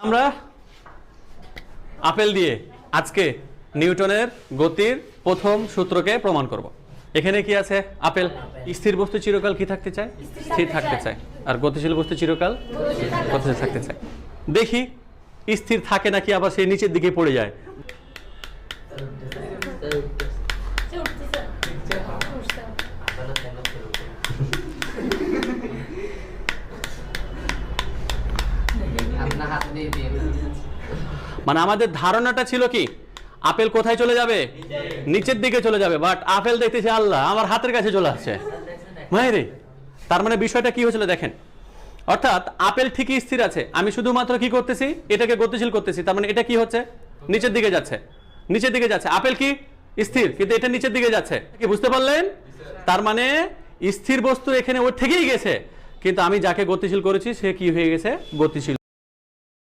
আমরা আপেল দিয়ে আজকে নিউটনের গতির প্রথম সূত্রকে প্রমাণ করব। এখানে কি আছে? আপেল স্থির বস্তু চিরকাল কি থাকতে চায়? স্থির থাকতে চায়। আর গতিশীল বস্তু চিরকাল গতিশীল থাকতে চায়। দেখি, স্থির থাকে নাকি আবার সেই নিচের দিকে পড়ে যায় আপনার হাতে দিয়ে দিয়ে মানে আমাদের ধারণাটা ছিল কি? আপেল কোথায় চলে যাবে? নিচের দিকে চলে যাবে বাট আপেল দেখতেছি, আল্লাহ, আমার হাতের কাছে চলে আসছে। মায়েরে, তার মানে বিষয়টা কি হয়েছিল দেখেন? অর্থাৎ আপেল ঠিকই স্থির আছে, আমি শুধুমাত্র কি করতেছি? এটাকে গতিশীল করতেছি, তার মানে এটা কি হচ্ছে? নিচের দিকে যাচ্ছে, নিচের দিকে যাচ্ছে। আপেল কি? স্থির, কিন্তু এটা নিচের দিকে যাচ্ছে। কি, বুঝতে পারলেন? তার মানে স্থির বস্তু এখানে ওর থেকেই গেছে, কিন্তু আমি যাকে গতিশীল করেছি, সে কি হয়ে গেছে? গতিশীল।